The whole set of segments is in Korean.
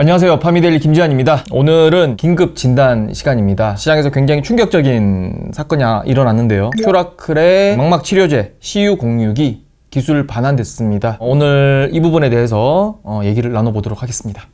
안녕하세요. 파미데일리 김지한입니다. 오늘은 긴급 진단 시간입니다. 시장에서 굉장히 충격적인 사건이 하나 일어났는데요. 큐라클의 망막 치료제 CU06이 기술 반환됐습니다. 오늘 이 부분에 대해서 어, 얘기를 나눠보도록 하겠습니다.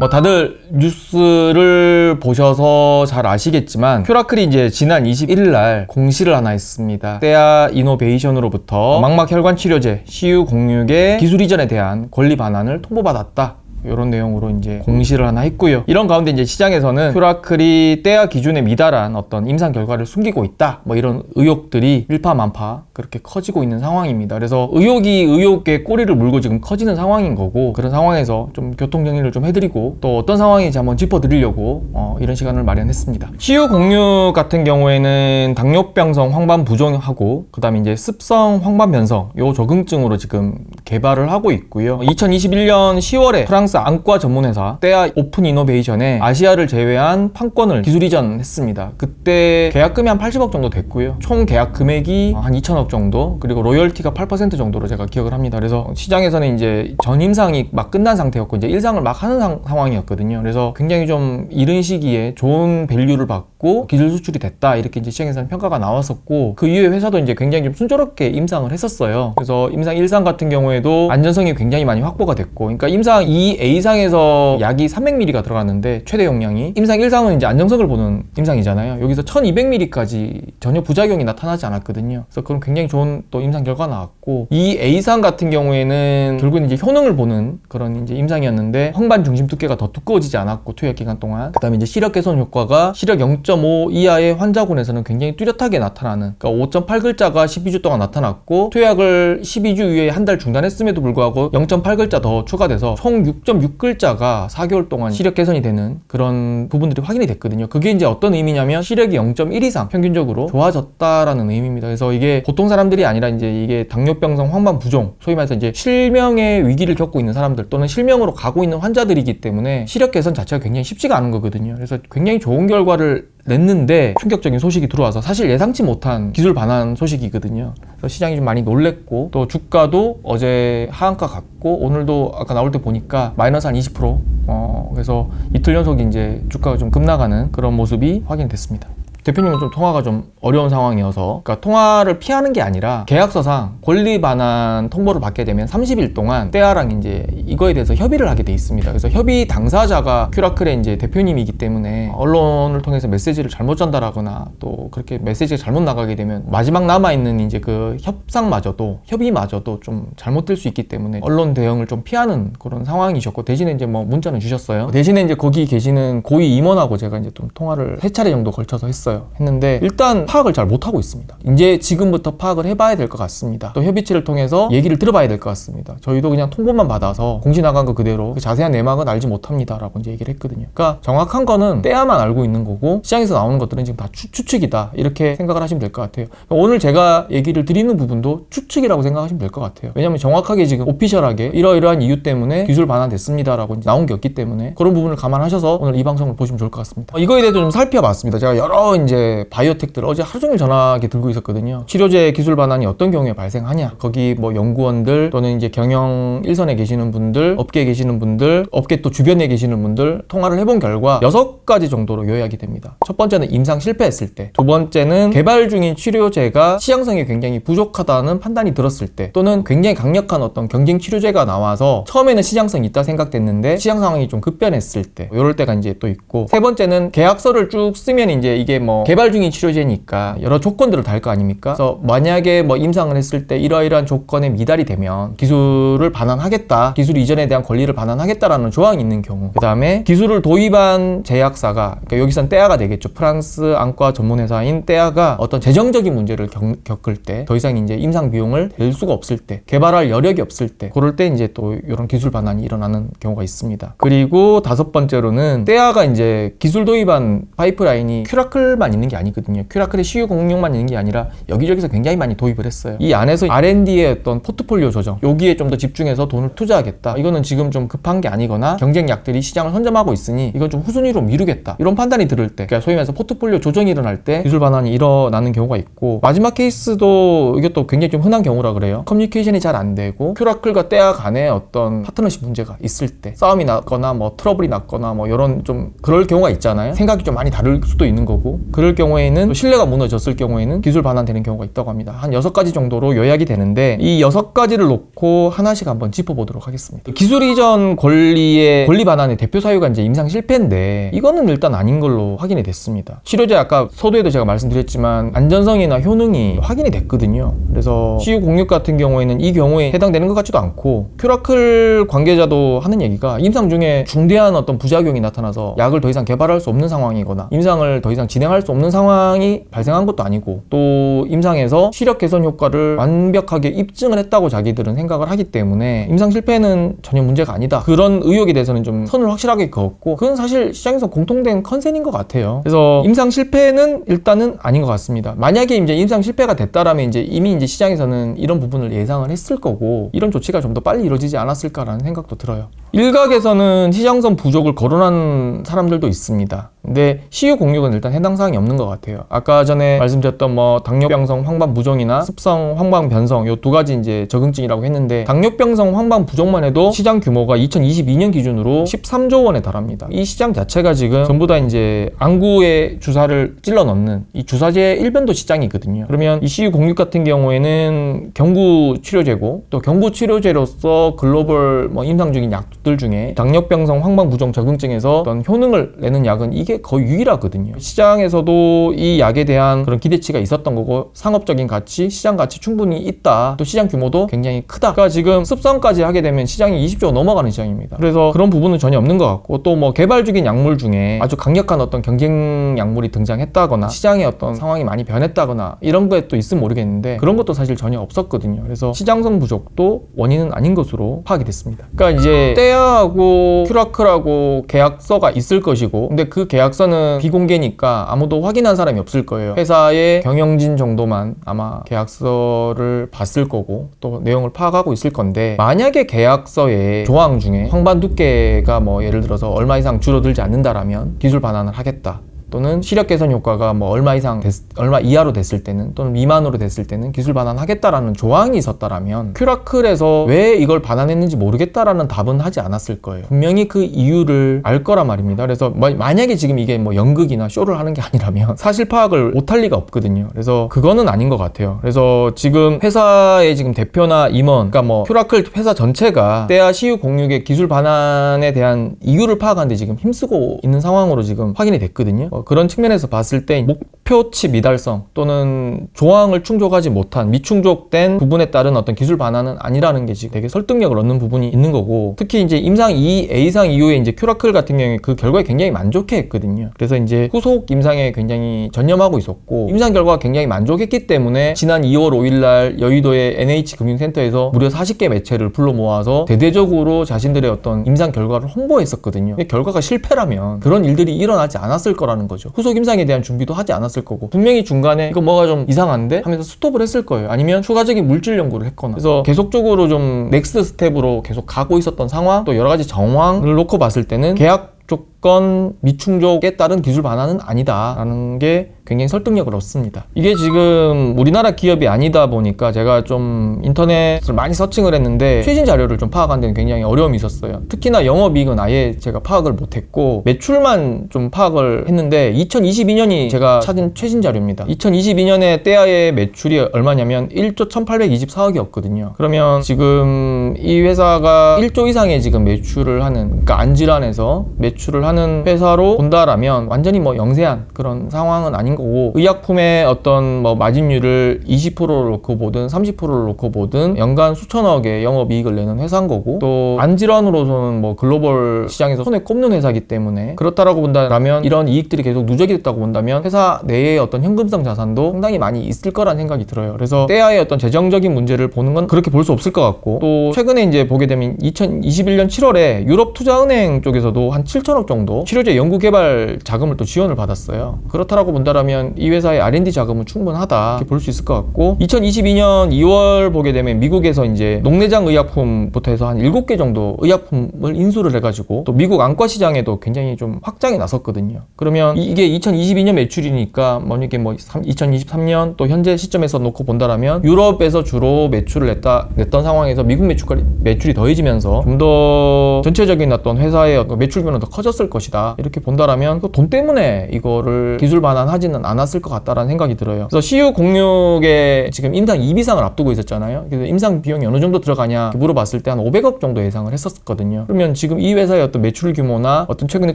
뭐 다들 뉴스를 보셔서 잘 아시겠지만 큐라클이 이제 지난 21일 날 공시를 하나 했습니다. 때아 이노베이션으로부터 망막 혈관 치료제 CU06의 기술 이전에 대한 권리 반환을 통보받았다. 이런 내용으로 이제 공시를 하나 했고요. 이런 가운데 이제 시장에서는 큐라클이 때아 기준에 미달한 어떤 임상 결과를 숨기고 있다. 뭐 이런 의혹들이 일파만파 그렇게 커지고 있는 상황입니다. 그래서 의혹이 의혹의 꼬리를 물고 지금 커지는 상황인 거고 그런 상황에서 좀 교통 정리를 좀 해드리고 또 어떤 상황인지 한번 짚어드리려고 어, 이런 시간을 마련했습니다. CU06 같은 경우에는 당뇨병성 황반 부종하고 그다음에 이제 습성 황반 변성 요 적응증으로 지금 개발을 하고 있고요. 2021년 10월에 프랑스 안과 전문회사 때아 오픈 이노베이션에 아시아를 제외한 판권을 기술 이전했습니다. 그때 계약금이 한 80억 정도 됐고요. 총 계약 금액이 한 2천억 정도 그리고 로열티가 8% 정도로 제가 기억을 합니다. 그래서 시장에서는 이제 전임상이 막 끝난 상태였고 이제 일상을 막 하는 상, 상황이었거든요. 그래서 굉장히 좀 이른 시기에 좋은 밸류를 받고 기술 수출이 됐다 이렇게 이제 시장에서는 평가가 나왔었고 그 이후에 회사도 이제 굉장히 좀 순조롭게 임상을 했었어요. 그래서 임상 1상 같은 경우에도 안전성이 굉장히 많이 확보가 됐고 그러니까 임상 2A상에서 약이 300ml가 들어갔는데 최대 용량이 임상 1상은 이제 안정성을 보는 임상이잖아요. 여기서 1200ml까지 전혀 부작용이 나타나지 않았거든요. 그래서 그런 굉장히 좋은 또 임상 결과 나왔고 이 A상 같은 경우에는 결국은 이제 효능을 보는 그런 이제 임상이었는데 황반 중심 두께가 더 두꺼워지지 않았고 투약 기간 동안 그다음에 이제 시력 개선 효과가 시력 0.5 이하의 환자군에서는 굉장히 뚜렷하게 나타나는 그러니까 5.8글자가 12주 동안 나타났고 투약을 12주 이후에 한 달 중단했음에도 불구하고 0.8글자 더 추가돼서 총 6.6글자가 4개월 동안 시력 개선이 되는 그런 부분들이 확인이 됐거든요. 그게 이제 어떤 의미냐면 시력이 0.1 이상 평균적으로 좋아졌다라는 의미입니다. 그래서 이게 보통 사람들이 아니라 이제 이게 당뇨병성 황반 부종, 소위 말해서 이제 실명의 위기를 겪고 있는 사람들 또는 실명으로 가고 있는 환자들이기 때문에 시력 개선 자체가 굉장히 쉽지가 않은 거거든요. 그래서 굉장히 좋은 결과를 냈는데 충격적인 소식이 들어와서 사실 예상치 못한 기술 반환 소식이거든요. 그래서 시장이 좀 많이 놀랬고 또 주가도 어제 하한가 갔고 오늘도 아까 나올 때 보니까 마이너스 한 20% 어, 그래서 이틀 연속 이제 주가가 좀 급나가는 그런 모습이 확인됐습니다. 대표님은 좀 통화가 좀 어려운 상황이어서 그러니까 통화를 피하는 게 아니라 계약서상 권리 반환 통보를 받게 되면 30일 동안 때아랑 이제 이거에 대해서 협의를 하게 돼 있습니다. 그래서 협의 당사자가 큐라클의 이제 대표님이기 때문에 언론을 통해서 메시지를 잘못 전달하거나 또 그렇게 메시지가 잘못 나가게 되면 마지막 남아 있는 이제 그 협상마저도 협의마저도 좀 잘못될 수 있기 때문에 언론 대응을 좀 피하는 그런 상황이셨고 대신에 이제 뭐 문자는 주셨어요. 대신에 이제 거기 계시는 고위 임원하고 제가 이제 좀 통화를 세 차례 정도 걸쳐서 했어요. 했는데 일단 파악을 잘 못하고 있습니다. 이제 지금부터 파악을 해봐야 될 것 같습니다. 또 협의체를 통해서 얘기를 들어봐야 될 것 같습니다. 저희도 그냥 통보만 받아서 공시 나간 거 그대로 그 자세한 내막은 알지 못합니다라고 이제 얘기를 했거든요. 그러니까 정확한 거는 때야만 알고 있는 거고 시장에서 나오는 것들은 지금 다 추, 추측이다 이렇게 생각을 하시면 될 것 같아요. 그러니까 오늘 제가 얘기를 드리는 부분도 추측이라고 생각하시면 될 것 같아요. 왜냐하면 정확하게 지금 오피셜하게 이러이러한 이유 때문에 기술 반환됐습니다라고 나온 게 없기 때문에 그런 부분을 감안하셔서 오늘 이 방송을 보시면 좋을 것 같습니다. 어, 이거에 대해서 좀 살펴봤습니다. 제가 여러 이제 바이오텍들 어제 하루 종일 전화기 들고 있었거든요. 치료제 기술 반환이 어떤 경우에 발생하냐? 거기 뭐 연구원들 또는 이제 경영 일선에 계시는 분들, 업계에 계시는 분들, 업계 또 주변에 계시는 분들 통화를 해본 결과 여섯 가지 정도로 요약이 됩니다. 첫 번째는 임상 실패했을 때, 두 번째는 개발 중인 치료제가 시향성이 굉장히 부족하다는 판단이 들었을 때, 또는 굉장히 강력한 어떤 경쟁 치료제가 나와서 처음에는 시장성이 있다 생각됐는데 시장 상황이 좀 급변했을 때, 이럴 때가 이제 또 있고, 세 번째는 계약서를 쭉 쓰면 이제 이게 뭐 개발 중인 치료제니까 여러 조건들을 달거 아닙니까? 그래서 만약에 뭐 임상을 했을 때 이러이러한 조건에 미달이 되면 기술을 반환하겠다, 기술 이전에 대한 권리를 반환하겠다라는 조항이 있는 경우, 그 다음에 기술을 도입한 제약사가 그러니까 여기선 떼아가 되겠죠. 프랑스 안과 전문 회사인 떼아가 어떤 재정적인 문제를 겪, 겪을 때 더 이상 이제 임상 비용을 댈 수가 없을 때, 개발할 여력이 없을 때, 그럴 때 이제 또 이런 기술 반환이 일어나는 경우가 있습니다. 그리고 다섯 번째로는 떼아가 이제 기술 도입한 파이프라인이 큐라클 큐라클만 있는 게 아니거든요. 큐라클의 CU06만 있는 게 아니라 여기저기서 굉장히 많이 도입을 했어요. 이 안에서 R&D의 어떤 포트폴리오 조정, 여기에 좀 더 집중해서 돈을 투자하겠다. 이거는 지금 좀 급한 게 아니거나 경쟁약들이 시장을 선점하고 있으니 이건 좀 후순위로 미루겠다. 이런 판단이 들을 때, 그러니까 소위 말해서 포트폴리오 조정이 일어날 때 기술 반환이 일어나는 경우가 있고 마지막 케이스도 이것도 굉장히 좀 흔한 경우라 그래요. 커뮤니케이션이 잘 안 되고 큐라클과 떼아 간에 어떤 파트너십 문제가 있을 때 싸움이 났거나 뭐 트러블이 났거나 뭐 이런 좀 그럴 경우가 있잖아요. 생각이 좀 많이 다를 수도 있는 거고 그럴 경우에는 또 신뢰가 무너졌을 경우에는 기술 반환되는 경우가 있다고 합니다. 한 여섯 가지 정도로 요약이 되는데 이 여섯 가지를 놓고 하나씩 한번 짚어보도록 하겠습니다. 기술 이전 권리의 권리 반환의 대표 사유가 이제 임상 실패인데 이거는 일단 아닌 걸로 확인이 됐습니다. 치료제 아까 서두에도 제가 말씀드렸지만 안전성이나 효능이 확인이 됐거든요. 그래서 CU06 같은 경우에는 이 경우에 해당되는 것 같지도 않고 큐라클 관계자도 하는 얘기가 임상 중에 중대한 어떤 부작용이 나타나서 약을 더 이상 개발할 수 없는 상황이거나 임상을 더 이상 진행할 수 없는 상황이 발생한 것도 아니고 또 임상에서 시력 개선 효과를 완벽하게 입증을 했다고 자기들은 생각을 하기 때문에 임상 실패는 전혀 문제가 아니다. 그런 의혹에 대해서는 좀 선을 확실하게 그었고 그건 사실 시장에서 공통된 컨센인 것 같아요. 그래서 임상 실패는 일단은 아닌 것 같습니다. 만약에 이제 임상 실패가 됐다라면 이제 이미 이제 시장에서는 이런 부분을 예상을 했을 거고 이런 조치가 좀 더 빨리 이루어지지 않았을까라는 생각도 들어요. 일각에서는 시장선 부족을 거론한 사람들도 있습니다. 근데 CU06은 일단 해당 사항이 없는 것 같아요. 아까 전에 말씀드렸던 뭐 당뇨병성 황반 부종이나 습성 황반 변성 요 두 가지 이제 적응증이라고 했는데 당뇨병성 황반 부종만 해도 시장 규모가 2022년 기준으로 13조 원에 달합니다. 이 시장 자체가 지금 전부 다 이제 안구에 주사를 찔러 넣는 이 주사제 일변도 시장이거든요. 그러면 이 CU06 같은 경우에는 경구 치료제고 또 경구 치료제로서 글로벌 뭐 임상 중인 약들 중에 당뇨병성 황반 부종 적응증에서 어떤 효능을 내는 약은 이게 거의 유일하거든요. 시장에서도 이 약에 대한 그런 기대치가 있었던 거고 상업적인 가치, 시장 가치 충분히 있다. 또 시장 규모도 굉장히 크다. 그러니까 지금 습성까지 하게 되면 시장이 20조 넘어가는 시장입니다. 그래서 그런 부분은 전혀 없는 것 같고 또 뭐 개발 중인 약물 중에 아주 강력한 어떤 경쟁 약물이 등장했다거나 시장의 어떤 상황이 많이 변했다거나 이런 거에 또 있으면 모르겠는데 그런 것도 사실 전혀 없었거든요. 그래서 시장성 부족도 원인은 아닌 것으로 파악이 됐습니다. 그러니까 이제 떼아하고 큐라클하고 계약서가 있을 것이고 근데 그 계약서는 비공개니까 아무도 확인한 사람이 없을 거예요. 회사의 경영진 정도만 아마 계약서를 봤을 거고 또 내용을 파악하고 있을 건데 만약에 계약서에 조항 중에 황반 두께가 뭐 예를 들어서 얼마 이상 줄어들지 않는다라면 기술 반환을 하겠다. 또는 시력 개선 효과가 뭐 얼마 이상 됐, 얼마 이하로 됐을 때는 또는 미만으로 됐을 때는 기술 반환하겠다라는 조항이 있었다라면 큐라클에서 왜 이걸 반환했는지 모르겠다라는 답은 하지 않았을 거예요. 분명히 그 이유를 알 거란 말입니다. 그래서 뭐 만약에 지금 이게 뭐 연극이나 쇼를 하는 게 아니라면 사실 파악을 못할 리가 없거든요. 그래서 그거는 아닌 것 같아요. 그래서 지금 회사의 지금 대표나 임원, 그러니까 뭐 큐라클 회사 전체가 때야 CU 공육의 기술 반환에 대한 이유를 파악하는데 지금 힘쓰고 있는 상황으로 지금 확인이 됐거든요. 어, 그런 측면에서 봤을 때 목표치 미달성 또는 조항을 충족하지 못한 미충족된 부분에 따른 어떤 기술 반환은 아니라는 게 되게 설득력을 얻는 부분이 있는 거고 특히 이제 임상 2, A상 이후에 이제 큐라클 같은 경우에 그 결과에 굉장히 만족해 했거든요. 그래서 이제 후속 임상에 굉장히 전념하고 있었고 임상 결과가 굉장히 만족했기 때문에 지난 2월 5일 날 여의도의 NH 금융센터에서 무려 40개 매체를 불러 모아서 대대적으로 자신들의 어떤 임상 결과를 홍보했었거든요. 결과가 실패라면 그런 일들이 일어나지 않았을 거라는 거죠. 후속 임상에 대한 준비도 하지 않았을 거고 분명히 중간에 이거 뭐가 좀 이상한데 하면서 스톱을 했을 거예요. 아니면 추가적인 물질 연구를 했거나 그래서 계속적으로 좀 넥스트 스텝으로 계속 가고 있었던 상황 또 여러 가지 정황을 놓고 봤을 때는 계약 조건 미충족에 따른 기술 반환은 아니다라는 게 굉장히 설득력을 얻습니다. 이게 지금 우리나라 기업이 아니다 보니까 제가 좀 인터넷을 많이 서칭을 했는데 최신 자료를 좀 파악하는 데는 굉장히 어려움이 있었어요. 특히나 영업이익은 아예 제가 파악을 못했고 매출만 좀 파악을 했는데 2022년이 제가 찾은 최신 자료입니다. 2022년에 떼아의 매출이 얼마냐면 1조 1824억이었거든요. 그러면 지금 이 회사가 1조 이상의 지금 매출을 하는 그러니까 안질환에서 매출을 하는 회사로 본다라면 완전히 뭐 영세한 그런 상황은 아닌 거고 의약품의 어떤 뭐 마진율을 20%를 놓고 보든 30%를 놓고 보든 연간 수천억의 영업이익을 내는 회사인 거고 또 안질환으로서는 뭐 글로벌 시장에서 손에 꼽는 회사이기 때문에 그렇다라고 본다라면 이런 이익들이 계속 누적이 됐다고 본다면 회사 내에 어떤 현금성 자산도 상당히 많이 있을 거란 생각이 들어요. 그래서 때야의 어떤 재정적인 문제를 보는 건 그렇게 볼 수 없을 것 같고 또 최근에 이제 보게 되면 2021년 7월에 유럽 투자은행 쪽에서도 한 7천억 정도 정도 치료제 연구 개발 자금을 또 지원을 받았어요. 그렇다라고 본다라면 이 회사의 R&D 자금은 충분하다 이렇게 볼 수 있을 것 같고 2022년 2월 보게 되면 미국에서 이제 녹내장 의약품부터 해서 한 7개 정도 의약품을 인수를 해가지고 또 미국 안과 시장에도 굉장히 좀 확장이 나섰거든요. 그러면 이- 이게 2022년 매출이니까 만약에 뭐 2023년 또 현재 시점에서 놓고 본다라면 유럽에서 주로 매출을 냈다 냈던 상황에서 미국 매출이 매출이 더해지면서 좀 더 전체적인 어떤 회사의 매출 규모는 더 커졌을 것이다 이렇게 본다라면 그 돈 때문에 이거를 기술 반환하지는 않았을 것 같다라는 생각이 들어요. 그래서 CU 공육에 지금 임상 2비상을 앞두고 있었잖아요. 그래서 임상 비용이 어느 정도 들어가냐 물어봤을 때 한 500억 정도 예상을 했었거든요. 그러면 지금 이 회사의 어떤 매출 규모나 어떤 최근에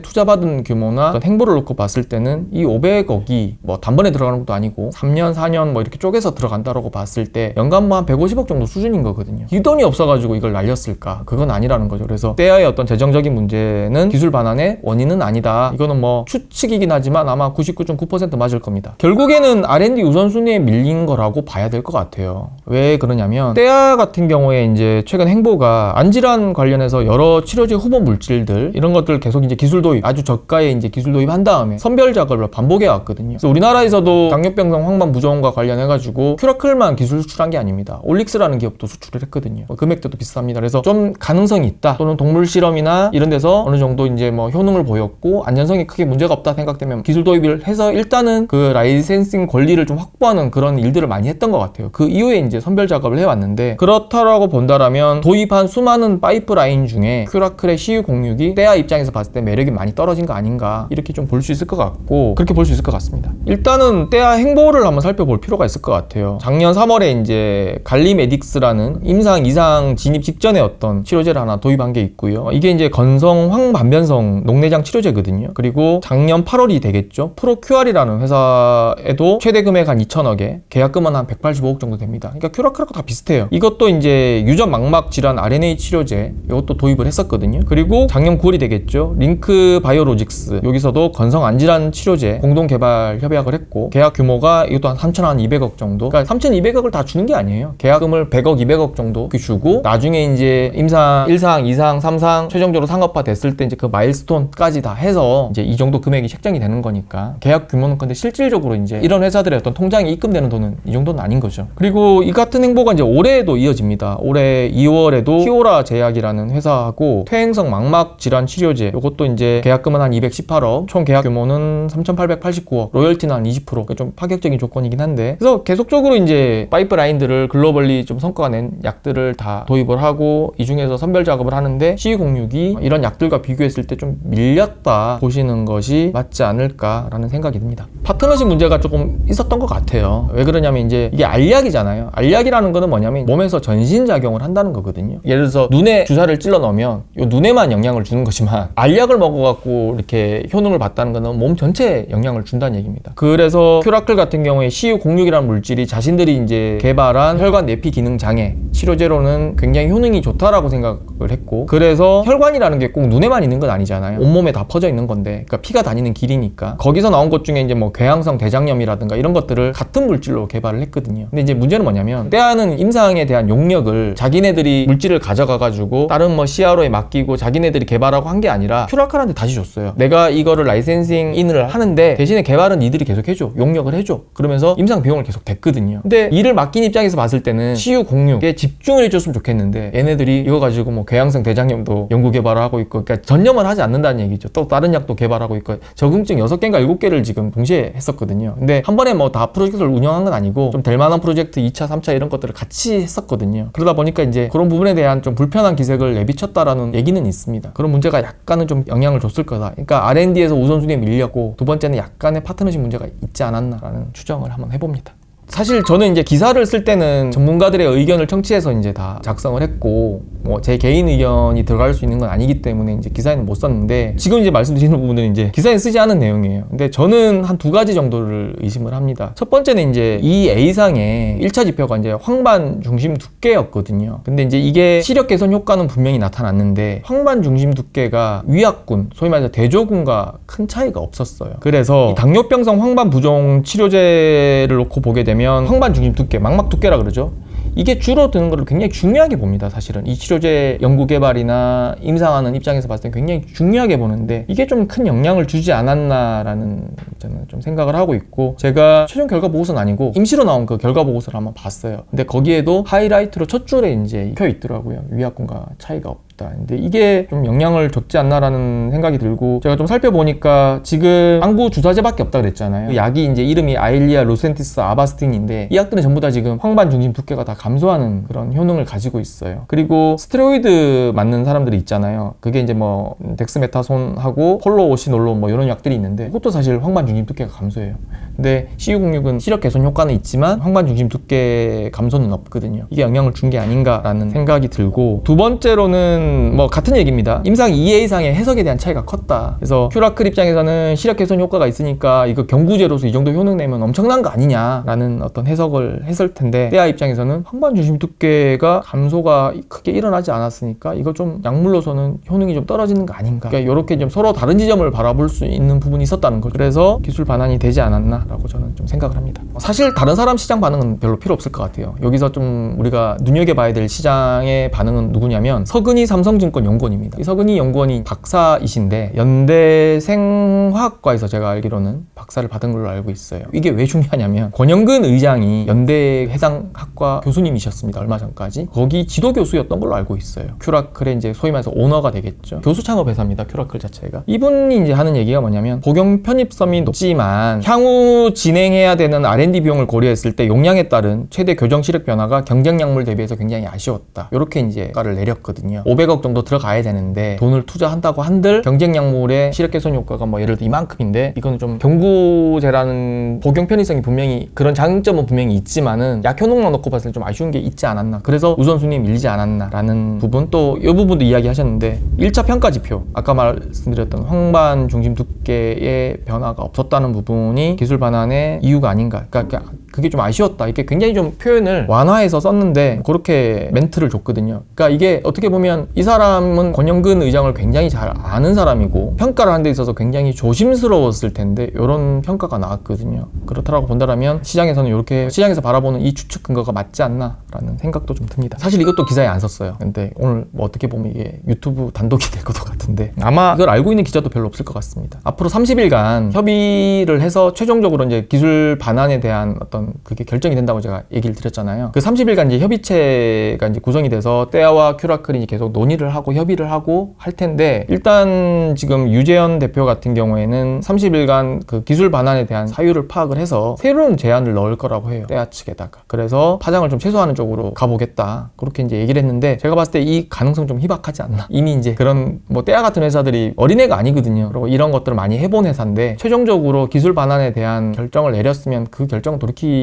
투자받은 규모나 어떤 행보를 놓고 봤을 때는 이 500억이 뭐 단번에 들어가는 것도 아니고 3년, 4년 뭐 이렇게 쪼개서 들어간다라고 봤을 때 연간 뭐 한 150억 정도 수준인 거거든요. 이 돈이 없어가지고 이걸 날렸을까? 그건 아니라는 거죠. 그래서 때야의 어떤 재정적인 문제는 기술 반환의 원인은 아니다. 이거는 뭐 추측이긴 하지만 아마 99.9% 맞을 겁니다. 결국에는 R&D 우선순위에 밀린 거라고 봐야 될 것 같아요. 왜 그러냐면 때야 같은 경우에 이제 최근 행보가 안질환 관련해서 여러 치료제 후보 물질들 이런 것들 계속 이제 기술 도입 아주 저가에 이제 기술 도입한 다음에 선별 작업을 반복해 왔거든요. 그래서 우리나라에서도 당뇨병성 황반 부종과 관련해 가지고 큐라클만 기술 수출한 게 아닙니다. 올릭스라는 기업도 수출을 했거든요. 뭐 금액도 비슷합니다. 그래서 좀 가능성이 있다 또는 동물 실험이나 이런 데서 어느 정도 이제 뭐 효능 을 보였고 안전성이 크게 문제가 없다 생각되면 기술 도입을 해서 일단은 그 라이센싱 권리를 좀 확보하는 그런 일들을 많이 했던 것 같아요. 그 이후에 이제 선별 작업을 해왔는데 그렇다라고 본다라면 도입한 수많은 파이프라인 중에 큐라클의 CU06이 때야 입장에서 봤을 때 매력이 많이 떨어진 거 아닌가 이렇게 좀 볼 수 있을 것 같고 그렇게 볼 수 있을 것 같습니다. 일단은 때야 행보를 한번 살펴볼 필요가 있을 것 같아요. 작년 3월에 이제 갈리메딕스라는 임상 이상 진입 직전에 어떤 치료제를 하나 도입한 게 있고요. 이게 이제 건성 황반변성 녹내 장 치료제거든요. 그리고 작년 8월이 되겠죠. 프로큐알이라는 회사에도 최대 금액 한 2천억에 계약금은 한 185억 정도 됩니다. 그러니까 큐라크라고 다 비슷해요. 이것도 이제 유전 망막 질환 RNA 치료제 이것도 도입을 했었거든요. 그리고 작년 9월이 되겠죠. 링크 바이오로직스 여기서도 건성 안질환 치료제 공동 개발 협약을 했고 계약 규모가 이것도 한 3,200억 정도. 그러니까 3,200억을 다 주는 게 아니에요. 계약금을 100억, 200억 정도 주고 나중에 이제 임상 1상, 2상, 3상 최종적으로 상업화 됐을 때 이제 그 마일스톤 까지 다 해서 이제 이 정도 금액이 책정이 되는 거니까 계약 규모는 근데 실질적으로 이제 이런 회사들의 어떤 통장에 입금되는 돈은 이 정도는 아닌 거죠. 그리고 이 같은 행보가 이제 올해에도 이어집니다. 올해 2월에도 키오라 제약이라는 회사하고 퇴행성 망막 질환 치료제 이것도 이제 계약금은 한 218억, 총 계약 규모는 3,889억, 로열티는 한 20%. 그러니까 좀 파격적인 조건이긴 한데 그래서 계속적으로 이제 파이프라인들을 글로벌리 좀 성과가 낸 약들을 다 도입을 하고 이 중에서 선별 작업을 하는데 C06이 이런 약들과 비교했을 때 좀 밀렸다 보시는 것이 맞지 않을까라는 생각이 듭니다. 파트너십 문제가 조금 있었던 것 같아요. 왜 그러냐면 이제 이게 알약이잖아요. 알약이라는 거는 뭐냐면 몸에서 전신 작용을 한다는 거거든요. 예를 들어서 눈에 주사를 찔러 넣으면 요 눈에만 영향을 주는 거지만 알약을 먹어갖고 이렇게 효능을 봤다는 거는 몸 전체에 영향을 준다는 얘기입니다. 그래서 큐라클 같은 경우에 CU06이라는 물질이 자신들이 이제 개발한 혈관 내피 기능 장애 치료제로는 굉장히 효능이 좋다라고 생각을 했고 그래서 혈관이라는 게 꼭 눈에만 있는 건 아니잖아요. 온몸에 다 퍼져 있는 건데 그러니까 피가 다니는 길이니까 거기서 나온 것 중에 이제 뭐 궤양성 대장염이라든가 이런 것들을 같은 물질로 개발을 했거든요. 근데 이제 문제는 뭐냐면 때아는 임상에 대한 용역을 자기네들이 물질을 가져가 가지고 다른 뭐 CRO에 맡기고 자기네들이 개발하고 한 게 아니라 큐라칼한테 다시 줬어요. 내가 이거를 라이센싱 인을 하는데 대신에 개발은 니들이 계속 해줘. 용역을 해줘. 그러면서 임상 비용을 계속 댔거든요. 근데 일을 맡긴 입장에서 봤을 때는 CU06에 집중을 해줬으면 좋겠는데 얘네들이 이거 가지고 뭐 궤양성 대장염도 연구 개발을 하고 있고 그러니까 전념을 하지 않는다는 얘기죠. 또 다른 약도 개발하고 있고 적응증 6개인가 7개를 지금 동시에 했었거든요. 근데 한 번에 뭐 다 프로젝트를 운영한 건 아니고 좀 될 만한 프로젝트 2차, 3차 이런 것들을 같이 했었거든요. 그러다 보니까 이제 그런 부분에 대한 좀 불편한 기색을 내비쳤다라는 얘기는 있습니다. 그런 문제가 약간은 좀 영향을 줬을 거다. 그러니까 R&D에서 우선순위에 밀렸고 두 번째는 약간의 파트너십 문제가 있지 않았나라는 추정을 한번 해봅니다. 사실 저는 이제 기사를 쓸 때는 전문가들의 의견을 청취해서 이제 다 작성을 했고 뭐 제 개인 의견이 들어갈 수 있는 건 아니기 때문에 이제 기사에는 못 썼는데 지금 이제 말씀드리는 부분은 이제 기사에 쓰지 않은 내용이에요. 근데 저는 한 두 가지 정도를 의심을 합니다. 첫 번째는 이제 이 A상의 1차 지표가 이제 황반 중심 두께였거든요. 근데 이제 이게 시력 개선 효과는 분명히 나타났는데 황반 중심 두께가 위약군, 소위 말해서 대조군과 큰 차이가 없었어요. 그래서 이 당뇨병성 황반 부종 치료제를 놓고 보게 되면 황반 중심 두께, 망막 두께라 그러죠. 이게 줄어드는 걸 굉장히 중요하게 봅니다. 사실은 이 치료제 연구 개발이나 임상하는 입장에서 봤을 때 굉장히 중요하게 보는데 이게 좀 큰 영향을 주지 않았나라는 저는 좀 생각을 하고 있고 제가 최종 결과 보고서는 아니고 임시로 나온 그 결과 보고서를 한번 봤어요. 근데 거기에도 하이라이트로 첫 줄에 이제 켜 있더라고요. 위약군과 차이가 없. 다 근데 이게 좀 영향을 줬지 않나라는 생각이 들고 제가 좀 살펴보니까 지금 안구 주사제밖에 없다 그랬잖아요. 그 약이 이제 이름이 아일리아 로센티스 아바스틴인데 이 약들은 전부 다 지금 황반 중심 두께가 다 감소하는 그런 효능을 가지고 있어요. 그리고 스테로이드 맞는 사람들이 있잖아요. 그게 이제 뭐 덱스메타손하고 폴로오시놀론 뭐 이런 약들이 있는데 그것도 사실 황반 중심 두께가 감소해요. 근데 CU06은 시력 개선 효과는 있지만 황반 중심 두께 감소는 없거든요. 이게 영향을 준 게 아닌가라는 생각이 들고 두 번째로는 뭐 같은 얘기입니다. 임상 2회 이상의 해석에 대한 차이가 컸다. 그래서 큐라클 입장에서는 시력 개선 효과가 있으니까 이거 경구제로서 이 정도 효능 내면 엄청난 거 아니냐라는 어떤 해석을 했을 텐데 때아 입장에서는 황반 중심 두께가 감소가 크게 일어나지 않았으니까 이거 좀 약물로서는 효능이 좀 떨어지는 거 아닌가. 그러니까 이렇게 좀 서로 다른 지점을 바라볼 수 있는 부분이 있었다는 거죠. 그래서 기술 반환이 되지 않았나라고 저는 좀 생각을 합니다. 사실 다른 사람 시장 반응은 별로 필요 없을 것 같아요. 여기서 좀 우리가 눈여겨봐야 될 시장의 반응은 누구냐면 서근희 삼성증권 연구원입니다. 이 서근희 연구원이 박사이신데 연대 생화학과에서 제가 알기로는 박사를 받은 걸로 알고 있어요. 이게 왜 중요하냐면 권영근 의장이 연대 해상학과 교수님이셨습니다. 얼마 전까지 거기 지도 교수였던 걸로 알고 있어요. 큐라클의 이제 소위 말해서 오너가 되겠죠. 교수 창업 회사입니다. 큐라클 자체가 이분이 이제 하는 얘기가 뭐냐면 복용 편입성이 높지만 향후 진행해야 되는 R&D 비용을 고려했을 때 용량에 따른 최대 교정 시력 변화가 경쟁 약물 대비해서 굉장히 아쉬웠다. 이렇게 이제 가를 내렸거든요. 500억 정도 들어가야 되는데 돈을 투자한다고 한들 경쟁 약물의 시력 개선 효과가 뭐 예를 들어 이만큼인데 이거는 좀 경구제라는 복용 편의성이 분명히 그런 장점은 분명히 있지만은 약 효능만 놓고 봤을 때 좀 아쉬운 게 있지 않았나. 그래서 우선순위에 밀리지 않았나라는 부분 또 이 부분도 이야기하셨는데 1차 평가 지표 아까 말씀드렸던 황반 중심 두께의 변화가 없었다는 부분이 기술 반환의 이유가 아닌가. 그러니까 그게 좀 아쉬웠다. 이게 굉장히 좀 표현을 완화해서 썼는데 그렇게 멘트를 줬거든요. 그러니까 이게 어떻게 보면 이 사람은 권영근 의장을 굉장히 잘 아는 사람이고 평가를 한데 있어서 굉장히 조심스러웠을 텐데 이런 평가가 나왔거든요. 그렇다라고 본다면 시장에서는 이렇게 시장에서 바라보는 이 추측 근거가 맞지 않나라는 생각도 좀 듭니다. 사실 이것도 기사에 안 썼어요. 근데 오늘 뭐 어떻게 보면 이게 유튜브 단독이 될 것도 같은데 아마 이걸 알고 있는 기자도 별로 없을 것 같습니다. 앞으로 30일간 협의를 해서 최종적으로 이제 기술 반환에 대한 어떤 그게 결정이 된다고 제가 얘기를 드렸잖아요. 그 30일간 이제 협의체가 이제 구성이 돼서 때아와 큐라클이 계속 논의를 하고 협의를 하고 할 텐데 일단 지금 유재현 대표 같은 경우에는 30일간 그 기술 반환에 대한 사유를 파악을 해서 새로운 제안을 넣을 거라고 해요. 때아 측에다가. 그래서 파장을 좀 최소화하는 쪽으로 가보겠다. 그렇게 이제 얘기를 했는데 제가 봤을 때 이 가능성 좀 희박하지 않나. 이미 이제 그런 뭐 때아 같은 회사들이 어린애가 아니거든요. 그리고 이런 것들을 많이 해본 회사인데 최종적으로 기술 반환에 대한 결정을 내렸으면 그 결정을 돌이키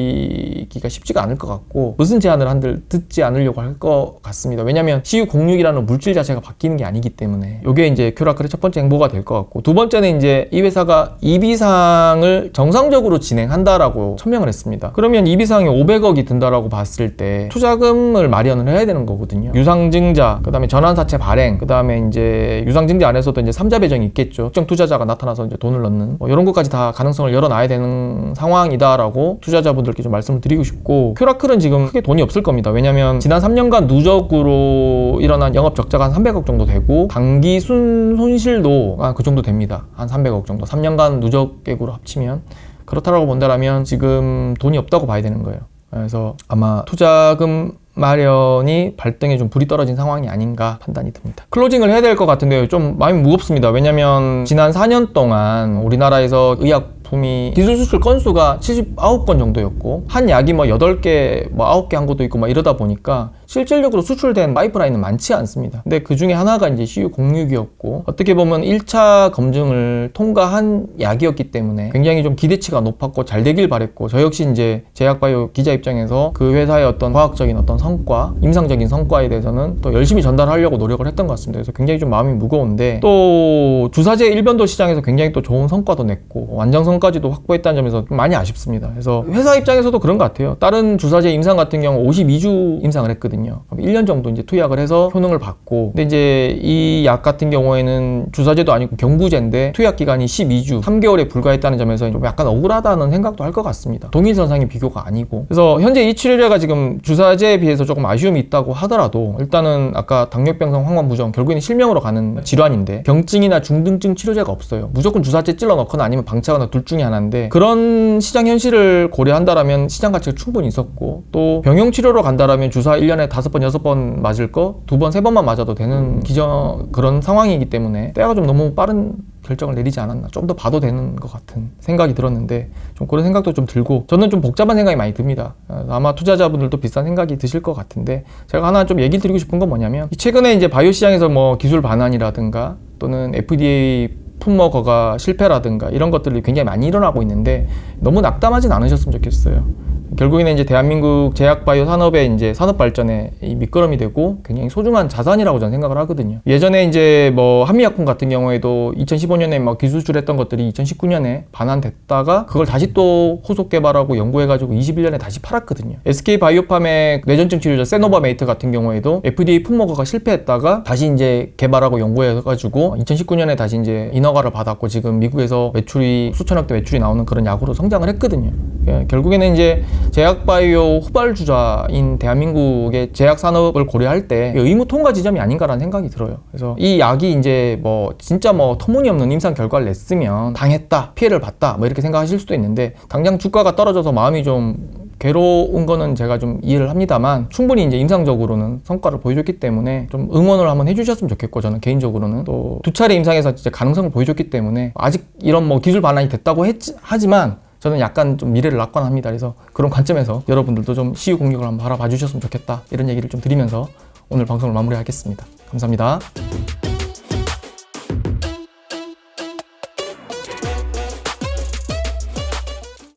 기가 쉽지가 않을 것 같고 무슨 제안을 한들 듣지 않으려고 할 것 같습니다. 왜냐하면 CU06이라는 물질 자체가 바뀌는 게 아니기 때문에 이게 이제 큐라클의 첫 번째 행보가 될 것 같고 두 번째는 이제 이 회사가 이비상을 정상적으로 진행한다라고 천명을 했습니다. 그러면 이비상이 500억이 든다라고 봤을 때 투자금을 마련을 해야 되는 거거든요. 유상증자, 그다음에 전환사채 발행, 그다음에 이제 유상증자 안에서도 이제 삼자 배정이 있겠죠. 특정 투자자가 나타나서 이제 돈을 넣는 뭐 이런 것까지 다 가능성을 열어놔야 되는 상황이다라고 투자자 분들께 좀 말씀을 드리고 싶고 큐라클은 지금 크게 돈이 없을 겁니다. 왜냐면 지난 3년간 누적으로 일어난 영업 적자가 한 300억 정도 되고 단기 순 손실도 한 그 정도 됩니다. 한 300억 정도. 3년간 누적 객으로 합치면 그렇다라고 본다라면 지금 돈이 없다고 봐야 되는 거예요. 그래서 아마 투자금 마련이 발등에 좀 불이 떨어진 상황이 아닌가 판단이 듭니다. 클로징을 해야 될 것 같은데요. 좀 마음이 무겁습니다. 왜냐면 지난 4년 동안 우리나라에서 의 약품이 기술 수출 건수가 79건 정도였고 한 약이 뭐 8개, 뭐 9개 한 것도 있고 막 이러다 보니까 실질적으로 수출된 파이프라인은 많지 않습니다. 근데 그 중에 하나가 이제 CU06이었고 어떻게 보면 1차 검증을 통과한 약이었기 때문에 굉장히 좀 기대치가 높았고 잘 되길 바랬고 저 역시 이제 제약바이오 기자 입장에서 그 회사의 어떤 과학적인 어떤 성과, 임상적인 성과에 대해서는 또 열심히 전달하려고 노력을 했던 것 같습니다. 그래서 굉장히 좀 마음이 무거운데 또 주사제 일변도 시장에서 굉장히 또 좋은 성과도 냈고 완장성까지도 확보했다는 점에서 좀 많이 아쉽습니다. 그래서 회사 입장에서도 그런 것 같아요. 다른 주사제 임상 같은 경우 52주 임상을 했거든요. 있거든요. 그럼 1년 정도 이제 투약을 해서 효능을 받고 근데 이제 이 약 같은 경우에는 주사제도 아니고 경구제인데 투약 기간이 12주, 3개월에 불과했다는 점에서 좀 약간 억울하다는 생각도 할 것 같습니다. 동일선상의 비교가 아니고 그래서 현재 이 치료제가 지금 주사제에 비해서 조금 아쉬움이 있다고 하더라도 일단은 아까 당뇨병성 황반부종 결국에는 실명으로 가는 질환인데 병증이나 중등증 치료제가 없어요. 무조건 주사제 찔러 넣거나 아니면 방치하거나 둘 중에 하나인데 그런 시장 현실을 고려한다라면 시장 가치가 충분히 있었고 또 병용 치료로 간다라면 주사 1년에 다섯 번 여섯 번 맞을 거 두 번 세 번만 맞아도 되는 기저 그런 상황이기 때문에 때가 좀 너무 빠른 결정을 내리지 않았나. 좀 더 봐도 되는 것 같은 생각이 들었는데 좀 그런 생각도 좀 들고 저는 좀 복잡한 생각이 많이 듭니다. 어, 아마 투자자분들도 비슷한 생각이 드실 것 같은데 제가 하나 좀 얘기 드리고 싶은 건 뭐냐면 최근에 이제 바이오 시장에서 뭐 기술 반환이라든가 또는 FDA 품목어가 실패라든가 이런 것들이 굉장히 많이 일어나고 있는데 너무 낙담하진 않으셨으면 좋겠어요. 결국에는 이제 대한민국 제약바이오 산업의 이제 산업 발전에 이 미끄럼이 되고 굉장히 소중한 자산이라고 저는 생각을 하거든요. 예전에 이제 뭐 한미약품 같은 경우에도 2015년에 막 기술출했던 것들이 2019년에 반환됐다가 그걸 다시 또 후속 개발하고 연구해가지고 21년에 다시 팔았거든요. SK 바이오팜의 뇌전증 치료제 세노바메이트 같은 경우에도 FDA 품목어가 실패했다가 다시 이제 개발하고 연구해가지고 2019년에 다시 이제 인허가를 받았고 지금 미국에서 매출이 수천억 대 매출이 나오는 그런 약으로 성장을 했거든요. 예, 결국에는 이제 제약바이오 후발주자인 대한민국의 제약 산업을 고려할 때 의무 통과 지점이 아닌가라는 생각이 들어요. 그래서 이 약이 이제 뭐 진짜 뭐 터무니없는 임상 결과를 냈으면 당했다, 피해를 봤다, 뭐 이렇게 생각하실 수도 있는데 당장 주가가 떨어져서 마음이 좀 괴로운 거는 제가 좀 이해를 합니다만 충분히 이제 임상적으로는 성과를 보여줬기 때문에 좀 응원을 한번 해주셨으면 좋겠고 저는 개인적으로는 또 두 차례 임상에서 진짜 가능성을 보여줬기 때문에 아직 이런 뭐 기술 반환이 됐다고 했지, 하지만 저는 약간 좀 미래를 낙관합니다. 그래서 그런 관점에서 여러분들도 좀 시유 공격을 한번 바라봐 주셨으면 좋겠다 이런 얘기를 좀 드리면서 오늘 방송을 마무리하겠습니다. 감사합니다.